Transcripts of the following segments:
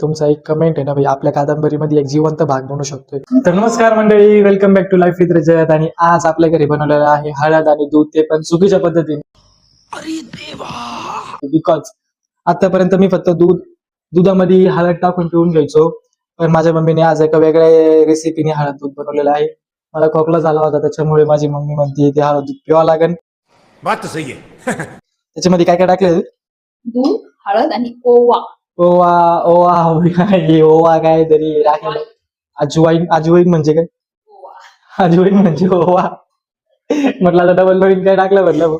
तुमचा एक कमेंट आहे ना भाई आपल्या कादंबरीमध्ये एक जिवंत भाग बनू शकतोय. तर नमस्कार मंडळी welcome back to life with Rajat आणि आज आपल्या घरी बनवलेलं आहे हळद आणि दूध ते पण चुकीच्या पद्धतीने. बिकॉज आतापर्यंत मी फक्त दूध दुधामध्ये हळद टाकून पिऊन घ्यायचो. पण माझ्या मम्मीने आज एका वेगळ्या रेसिपीने हळद दूध बनवलेलं आहे. मला खोकला झाला होता त्याच्यामुळे माझी मम्मी म्हणते ते हळद दूध पिवा लागेल बात तो सही है त्याच्यामध्ये काय काय टाकलं दूध हळद आणि ओवा. ओवा ओवा हे ओवा काय तरी अजवाईन अजवाईन म्हणजे काय? अजवाईन म्हणजे ओवा. म्हटलं आता डबल नवीन काय टाकलं म्हटलं.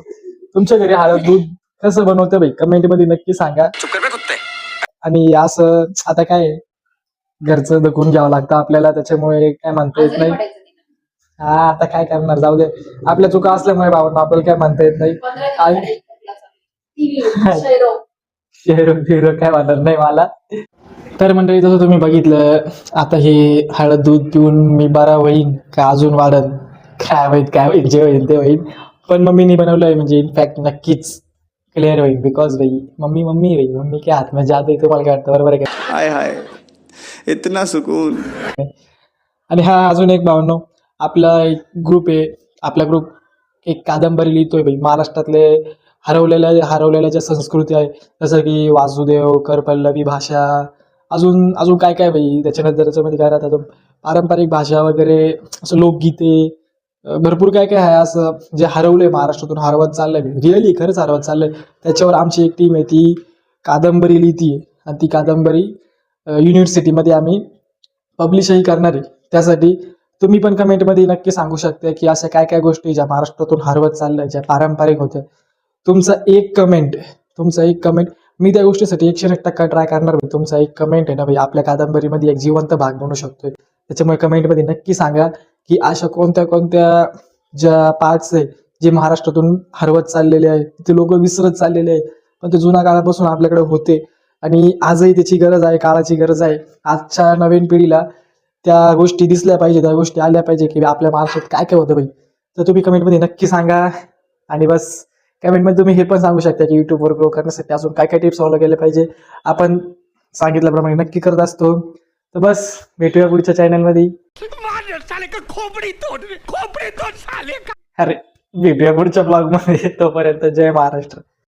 तुमच्या घरी हळद दूध कसं बनवतं भाई कमेंटमध्ये नक्की सांगा. आणि असं आता काय घरचं दखून घ्यावं लागतं आपल्याला त्याच्यामुळे काय म्हणता येत नाही. हा आता काय करणार? जाऊ दे. आपल्या चुका असल्यामुळे बाबा आपल्याला काय म्हणता येत नाही. शेरो फिरो काय म्हणत नाही मला. तर मंडळी जसं तुम्ही बघितलं आता हे हळद दूध पिऊन मी बरा होईन का अजून वाढन? काय होईल काय होईल जे होईल ते होईल. पण मम्मीने बनवलंय म्हणजे इनफॅक्ट नक्कीच क्लिअर होईल बिकॉज भाई मम्मी मम्मी होईल मम्मी के हात में जाते तुम्हाला काय वाटतं बरोबर आहे हाय हाय. इतना सुकून. आणि हा अजून एक भावनो आपला एक ग्रुप आहे आपला ग्रुप एक कादंबरी लिहितोय भाई महाराष्ट्रातले हरवलेल्या हरवलेल्या ज्या संस्कृती आहे जसं की वासुदेव करपल्लवी भाषा अजून अजून काय काय बाई त्याच्यानंतर त्याच्यामध्ये म्हणजे काय राहतात पारंपरिक भाषा वगैरे असं लोकगीते भरपूर काय काय आहे असं जे हरवलंय महाराष्ट्रातून हरवत चाललंय रिअली खरंच हरवत चाललंय. त्याच्यावर आमची एक टीम आहे ती कादंबरी लिहिती आणि ती कादंबरी युनिव्हर्सिटीमध्ये आम्ही पब्लिशही करणार आहे. त्यासाठी तुम्ही पण कमेंटमध्ये नक्की सांगू शकता की अशा काय काय गोष्टी ज्या महाराष्ट्रातून हरवत चालल्या ज्या पारंपरिक होत्या तुमचा एक कमेंट तुमचा एक कमेंट मी त्या गोष्टीसाठी एकशे एक टक्का ट्राय करणार आहे. तुमचा एक कमेंट आहे ना भाई आपल्या कादंबरीमध्ये एक जिवंत भाग म्हणू शकतोय. त्याच्यामुळे कमेंटमध्ये नक्की सांगा की अशा कोणत्या कोणत्या ज्या पार्ट्स आहे जे महाराष्ट्रातून हरवत चाललेले आहे ते लोक विसरत चाललेले आहे पण ते जुन्या काळापासून आपल्याकडे होते. आणि आजही त्याची गरज आहे काळाची गरज आहे. आजच्या नवीन पिढीला त्या गोष्टी दिसल्या पाहिजे त्या गोष्टी आल्या पाहिजे की आपल्या महाराष्ट्रात काय काय होतं भाई. तर तुम्ही कमेंटमध्ये नक्की सांगा. आणि बस. कमेंटमध्ये तुम्ही हे पण सांगू शकता की युट्यूबवर ग्रो करण्यासाठी अजून काय काय टिप्स फॉलो केले पाहिजे. आपण सांगितल्याप्रमाणे नक्की करत असतो. तर बस भेटूया पुढच्या चॅनलमध्ये का अरे भेटूया पुढच्या ब्लॉगमध्ये तोपर्यंत जय महाराष्ट्र.